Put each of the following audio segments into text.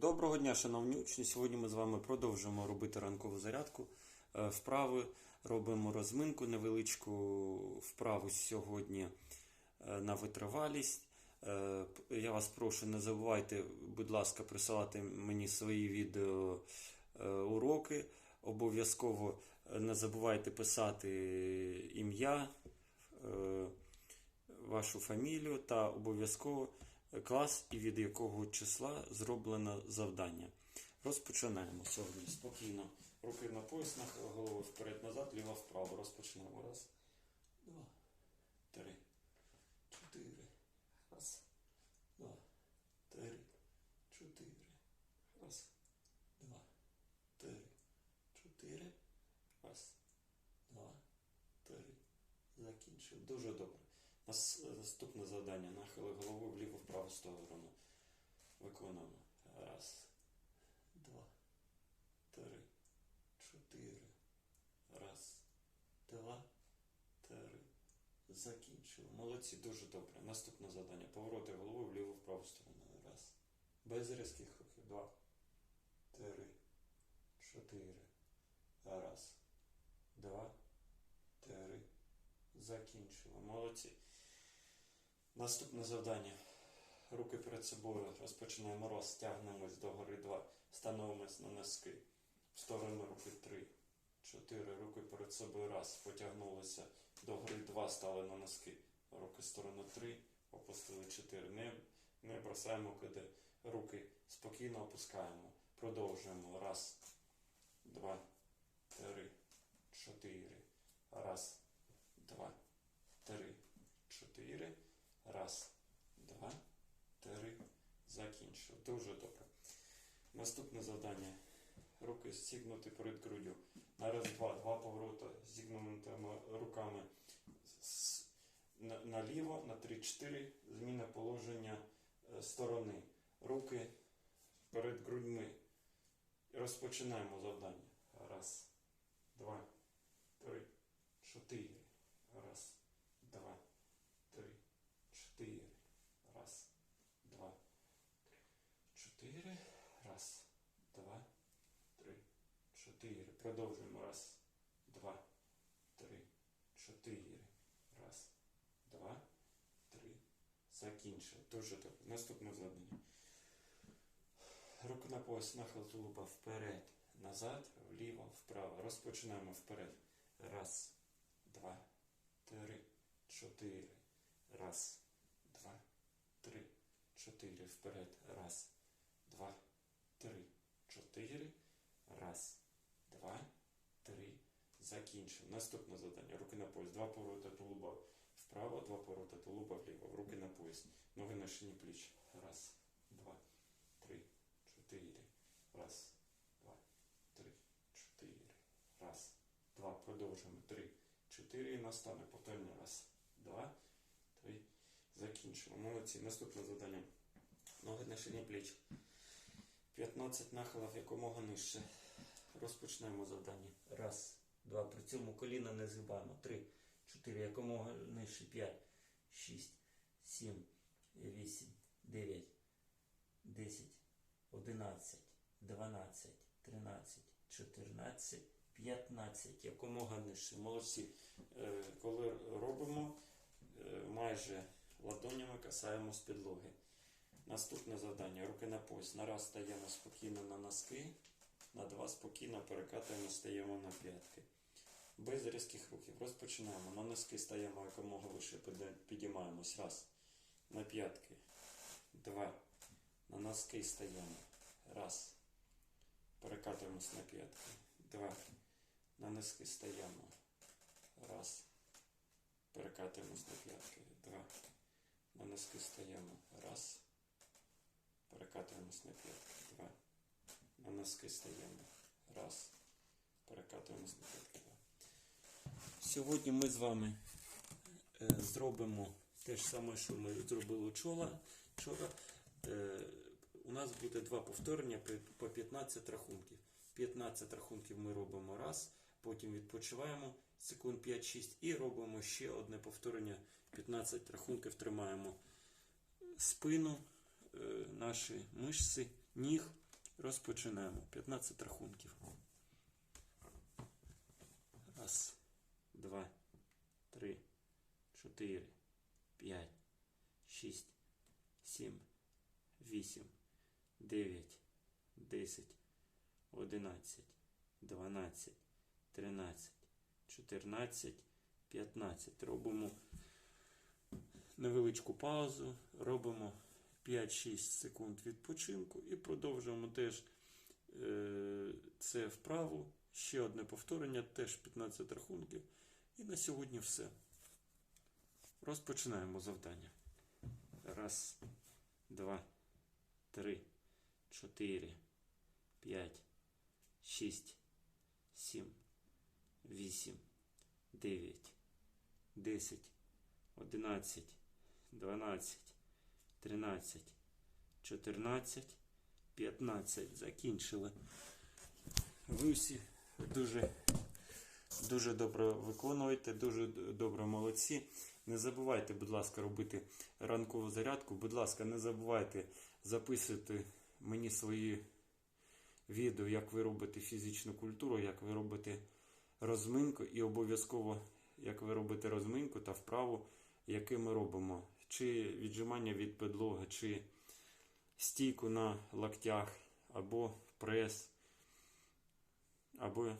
Доброго дня, шановні учні. Сьогодні ми з вами продовжуємо робити ранкову зарядку. Е, Вправи робимо розминку, невеличку вправу сьогодні е, на витривалість. Е, Я вас прошу, не забувайте, будь ласка, присилати мені свої відео уроки. Обов'язково не забувайте писати ім'я, вашу фамілію та обов'язково клас і від якого числа зроблено завдання. Розпочинаємо сьогодні спокійно. Руки на пояс, нахил голову вперед-назад, ліво вправо. Розпочнемо. Раз, два, три, чотири. Раз, два, три, чотири. Раз, два, три, чотири. Раз, два, три. Закінчив. Дуже добре. Нас- Наступне завдання. Нахили голову вліво в праву сторону. Виконуємо. Раз, два, три, чотири. Раз, два, три. Закінчили. Молодці, дуже добре. Наступне завдання. Повороти головою вліво в праву сторону. Раз. Без різких рухів. Два, три, чотири. Раз, два, три. Закінчили. Молодці. Наступне завдання. Руки перед собою. Розпочинаємо роз. Тягнемось до гори 2. Становимось на носки. В сторону руки 3. 4. Руки перед собою. Раз. Потягнулися. До гори 2. Стали на носки. Руки в сторону 3. Опустили 4. Не, не бросаємо куди. Руки спокійно опускаємо. Продовжуємо. Раз. Два. Три. Чотири. Раз. Два. Три. Чотири. Раз, два, три. Закінчив. Дуже добре. Наступне завдання. Руки зігнуті перед груддю. На раз, два, два повороти з зігнутими руками наліво, на 3-4. Зміна положення е, сторони. Руки перед грудьми. Розпочинаємо завдання. Раз, два, три, чотири. Раз, два, три, чотири. Раз, два, чотири. Раз, два, три, чотири. Продовжуємо. Раз, два, три, чотири. Раз, два, три. Закінчили. Дуже добре. Наступне завдання. Руки на пояс, нахил тулуба вперед, назад, вліво, вправо. Розпочинаємо вперед. Раз, два, три, чотири. Раз, два, три, чотири. Вперед. Раз, два, три, чотири. Раз, два, три. Закінчив. Наступне завдання. Руки на пояс. Два повороти тулуба вправо, два повороти тулуба вліво. Руки на пояс. Ноги на шині пліч. Раз, два, три, чотири. Раз, два, три, чотири. Раз, два. Продовжуємо. Три, чотири. І настане. Повторно. Раз, два, три. Закінчимо. Молодці. Наступне завдання. Ноги на шині пліч. 15 нахилів якомога нижче. Розпочнемо завдання. Раз, два. При цьому коліна не згибаємо. Три, чотири. Якомога нижче. П'ять, шість, сім, вісім, дев'ять, десять, одинадцять, дванадцять, тринадцять, чотирнадцять, п'ятнадцять. Якомога нижче. Молодці. Е, Коли робимо, е, майже ладонями касаємо з підлоги. Наступне завдання. Руки на пояс. На раз стаємо спокійно на носки. На два спокійно перекатуємо, стаємо на п'ятки. Без різких рухів. Розпочинаємо. На носки стаємо якомога вище, підіймаємось. Раз. На п'ятки. Два. На носки стаємо. Раз. Перекатуємось на п'ятки. Два. На носки стаємо. Раз. Перекатуємось на п'ятки. Два. На носки стаємо. Раз. Перекатуємось на п'ятки. Два. На носки стаємо. Раз. Перекатуємось на п'ятки. Два. Сьогодні ми з вами е, зробимо те ж саме, що ми зробили вчора. Е, у нас буде два повторення по- по 15 рахунків. 15 рахунків ми робимо раз, потім відпочиваємо секунд 5-6 і робимо ще одне повторення. 15 рахунків тримаємо спину, е, наші мишці, ніг Розпочинаємо. 15 рахунків. Раз, 4, 5, 6, 7, 8, 9, 10, 11, 12, 13, 14, 15. Робимо невеличку паузу, робимо 5-6 секунд відпочинку і продовжуємо теж е, це вправу. Ще одне повторення, теж 15 рахунків. І на сьогодні все. Розпочинаємо завдання. Раз, два, три, чотири, п'ять, шість, сім, вісім, дев'ять, десять, одинадцять, дванадцять, тринадцять, чотирнадцять, п'ятнадцять. Закінчили. Ви всі дуже, дуже добре виконуєте, дуже добре молодці. Не забувайте, будь ласка, робити ранкову зарядку. Будь ласка, не забувайте записувати мені свої відео, як ви робите фізичну культуру, як ви робите розминку, і обов'язково, як ви робите розминку та вправу, яке ми робимо. Чи віджимання від підлоги, чи стійку на локтях, або прес або е,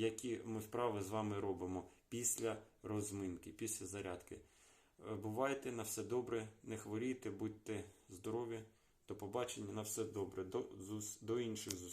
які ми вправи з вами робимо після розминки, після зарядки. Е, Бувайте на все добре, не хворійте, будьте здорові. До побачення, на все добре. До, до інших зустрічей.